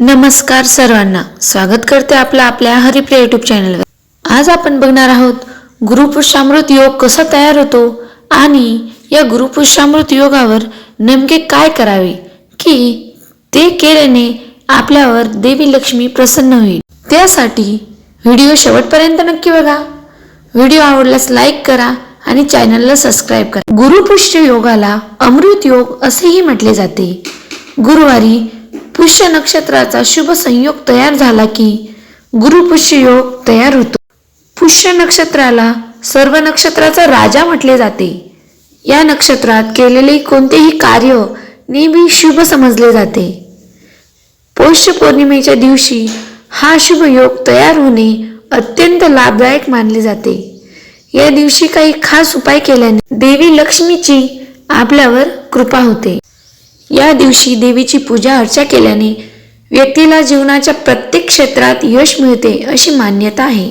नमस्कार सर्वांना. स्वागत करते आपलं आपल्या हरिप्रिया युट्यूब चॅनलवर आज आपण बघणार आहोत गुरुपुरुषामृत योग कसा तयार होतो आणि या गुरुपुरुषामृत योगावर नेमके काय करावे की ते केल्याने आपल्यावर देवी लक्ष्मी प्रसन्न होईल. त्यासाठी व्हिडिओ शेवटपर्यंत नक्की बघा. व्हिडिओ आवडल्यास लाईक करा आणि चॅनलला सबस्क्राईब करा. गुरुपुष्य योगाला अमृत योग असेही म्हटले जाते. गुरुवारी पुष्य नक्षत्राचा शुभ संयोग तयार झाला की गुरुपुष्य योग तयार होतो. पुष्य नक्षत्राला सर्व नक्षत्राचा राजा म्हटले जाते. या नक्षत्रात केलेले कोणतेही कार्य नेहमी शुभ समजले जाते. पौष्य पौर्णिमेच्या दिवशी हा शुभ योग तयार होणे अत्यंत लाभदायक मानले जाते. या दिवशी काही खास उपाय केल्याने देवी लक्ष्मीची आपल्यावर कृपा होते. या दिवशी देवीची पूजा अर्चा केल्याने व्यक्तीला जीवनाच्या प्रत्येक क्षेत्रात यश मिळते अशी मान्यता आहे.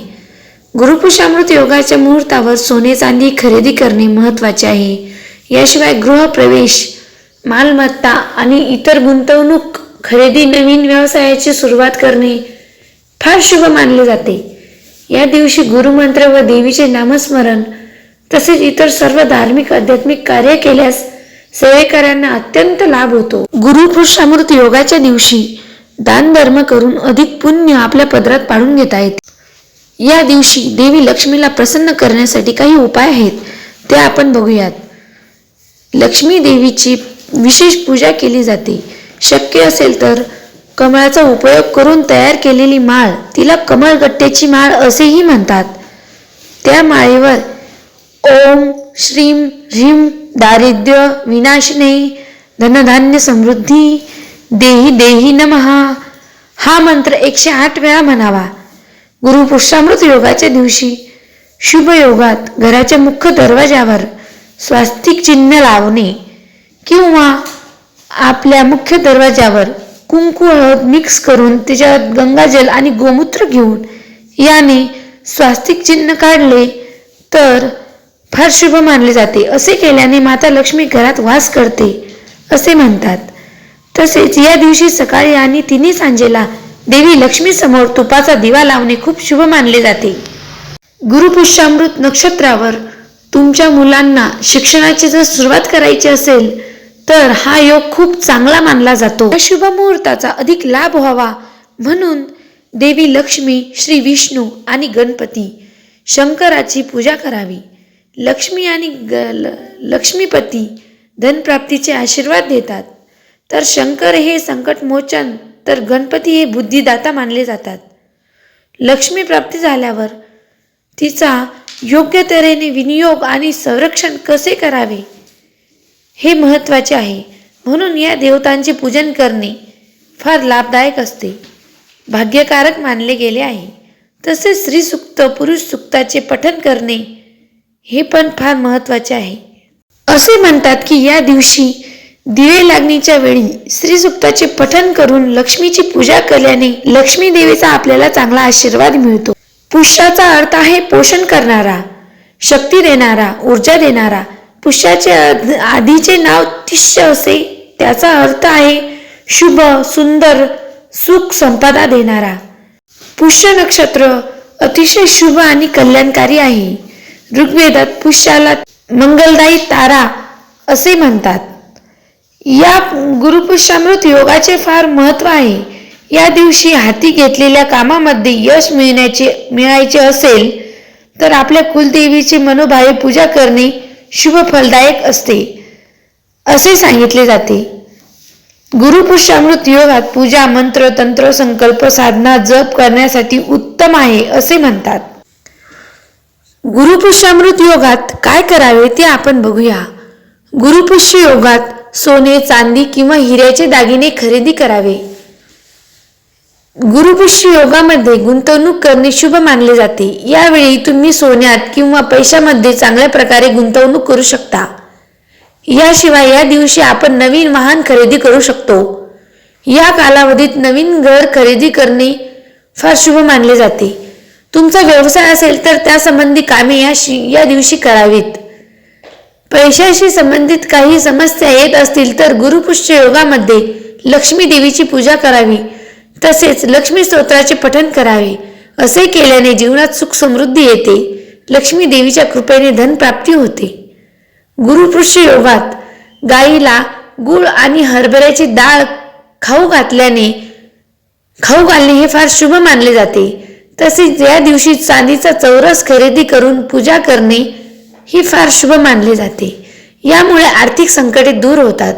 गुरुपुषामृत योगाच्या मुहूर्तावर सोने चांदी खरेदी करणे महत्त्वाचे आहे. याशिवाय गृहप्रवेश मालमत्ता आणि इतर गुंतवणूक खरेदी नवीन व्यवसायाची सुरुवात करणे फार शुभ मानले जाते. या दिवशी गुरुमंत्र व देवीचे नामस्मरण तसेच इतर सर्व धार्मिक आध्यात्मिक कार्य केल्यास सेवेकऱ्यांना अत्यंत लाभ होतो. गुरु पुरुषामृत योगाच्या दिवशी दान धर्म करून अधिक पुण्य आपल्या पदरात पाडून घेता येते या दिवशी देवी लक्ष्मीला प्रसन्न करण्यासाठी काही उपाय आहेत ते आपण बघूयात. लक्ष्मी देवीची विशेष पूजा केली जाते. शक्य असेल तर कमळाचा उपयोग करून तयार केलेली माळ तिला कमळगट्ट्याची माळ असेही म्हणतात. त्या माळेवर ओम श्रीम ह्रीम दारिद्र्य विनाशने धनधान्य समृद्धी देही देही नमहा हा मंत्र एकशे आठ वेळा म्हणावा. गुरुपुरुषामृत योगाच्या दिवशी शुभ योगात घराच्या मुख्य दरवाजावर स्वास्तिक चिन्ह लावणे किंवा आपल्या मुख्य दरवाजावर कुंकू हळद मिक्स करून त्याच्यात गंगाजल आणि गोमूत्र घेऊन याने स्वास्तिक चिन्ह काढले तर फार शुभ मानले जाते. असे केल्याने माता लक्ष्मी घरात वास करते असे म्हणतात. तसेच या दिवशी सकाळी आणि तिन्ही सांजेला देवी लक्ष्मी समोर तुपाचा दिवा लावणे खूप शुभ मानले जाते. गुरुपुष्यामृत नक्षत्रावर तुमच्या मुलांना शिक्षणाची जर सुरुवात करायची असेल तर हा योग खूप चांगला मानला जातो. या शुभ मुहूर्ताचा अधिक लाभ व्हावा म्हणून देवी लक्ष्मी श्री विष्णू आणि गणपती शंकराची पूजा करावी. लक्ष्मी आणि ग ल- लक्ष्मीपती धनप्राप्तीचे आशीर्वाद देतात. तर शंकर हे संकटमोचन तर गणपती हे बुद्धिदाता मानले जातात. लक्ष्मी प्राप्ती झाल्यावर तिचा योग्य तऱ्हेने विनियोग आणि संरक्षण कसे करावे? हे महत्त्वाचे आहे. म्हणून या देवतांचे पूजन करणे फार लाभदायक असते. भाग्यकारक मानले गेले आहे. तसेच स्त्रीसुक्त पुरुष सुक्ताचे पठन करणे हे पण फार महत्त्वाचे आहे. असे म्हणतात की या दिवशी दिवे लागणीच्या वेळी श्रीसुक्ताचे पठन करून लक्ष्मीची पूजा केल्याने लक्ष्मी देवीचा आपल्याला चांगला आशीर्वाद मिळतो. पुष्याचा अर्थ आहे पोषण करणारा शक्ती देणारा ऊर्जा देणारा. पुष्याचे आधीचे नाव तिष्य असे त्याचा अर्थ आहे शुभ सुंदर सुख संपदा देणारा. पुष्य नक्षत्र अतिशय शुभ आणि कल्याणकारी आहे. ऋग्वेदात पुष्याला मंगलदायी तारा असे म्हणतात. या गुरुपुष्यामृत योगाचे फार महत्त्व आहे. या दिवशी हाती घेतलेल्या कामामध्ये यश मिळण्याचे मिळायचे असेल तर आपल्या कुलदेवीची मनोभावे पूजा करणे शुभ फलदायक असते. असे सांगितले जाते. गुरुपुष्यामृत योगात पूजा मंत्र तंत्र संकल्प साधना जप करण्यासाठी उत्तम आहे असे म्हणतात. गुरुपुष्यामृत योगात काय करावे ते आपण बघूया. गुरुपुष्य योगात सोने चांदी किंवा हिऱ्याचे दागिने खरेदी करावे. गुरुपुष्य योगामध्ये गुंतवणूक करणे शुभ मानले जाते. यावेळी तुम्ही सोन्यात किंवा पैशामध्ये चांगल्या प्रकारे गुंतवणूक करू शकता. याशिवाय या दिवशी आपण नवीन वाहन खरेदी करू शकतो. या कालावधीत नवीन घर खरेदी करणे फार शुभ मानले जाते. तुमचा व्यवसाय असेल तर त्या संबंधी कामे याशी या दिवशी करावीत. पैशाशी संबंधित काही समस्या येत असतील तर गुरुपुष्य योगामध्ये लक्ष्मी देवीची पूजा करावी. तसेच लक्ष्मी स्तोत्राचे पठन करावे. असे केल्याने जीवनात सुख समृद्धी येते. लक्ष्मी देवीच्या कृपेने धनप्राप्ती होते. गुरुपृष्ठ योगात गाईला गुळ आणि हरभऱ्याची डाळ खाऊ घातल्याने खाऊ घालणे हे फार शुभ मानले जाते. तसेच या दिवशी चांदीचा चौरस खरेदी करून पूजा करणे ही फार शुभ मानले जाते. यामुळे आर्थिक संकटे दूर होतात.